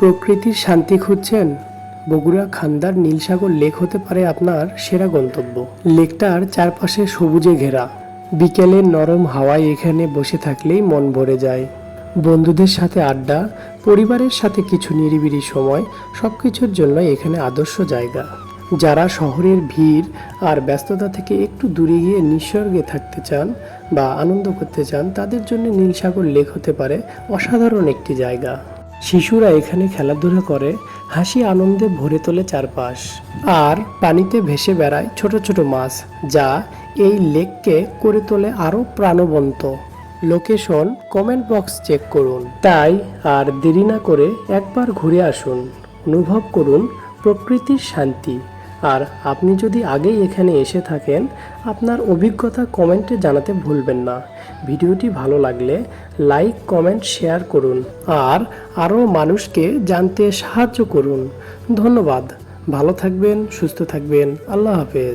প্রকৃতির শান্তি খুঁজছেন? বগুড়া খান্দার নীলসাগর লেক হতে পারে আপনার সেরা গন্তব্য। লেকটার চারপাশে সবুজে ঘেরা। বিকেলে নরম হাওয়ায় এখানে বসে থাকলেই মন ভরে যায়। বন্ধুদের সাথে আড্ডা, পরিবারের সাথে কিছু নিরিবিলি সময় সব কিছুর জন্য এখানে আদর্শ জায়গা। যারা শহরের ভিড় আর ব্যস্ততা থেকে একটু দূরে গিয়ে নিঃস্বর্গে থাকতে চান বা আনন্দ করতে চান, তাদের জন্য নীলসাগর লেক হতে পারে অসাধারণ একটি জায়গা। শিশুরা এখানে খেলাধুলা করে, হাসি আনন্দে ভরে তোলে চারপাশ আর পানিতে ভেসে বেড়ায় ছোট ছোট মাছ, যা এই লেককে করে তোলে আরও প্রাণবন্ত। লোকেশন কমেন্ট বক্স চেক করুন। তাই আর দেরি না করে একবার ঘুরে আসুন। অনুভব করুন প্রকৃতির শান্তি। আর আপনি যদি আগেই এখানে এসে থাকেন, আপনার অভিজ্ঞতা কমেন্টে জানাতে ভুলবেন না। ভিডিওটি ভালো লাগলে লাইক, কমেন্ট, শেয়ার করুন আর আরও মানুষকে জানতে সাহায্য করুন। ধন্যবাদ। ভালো থাকবেন, সুস্থ থাকবেন। আল্লাহ হাফেজ।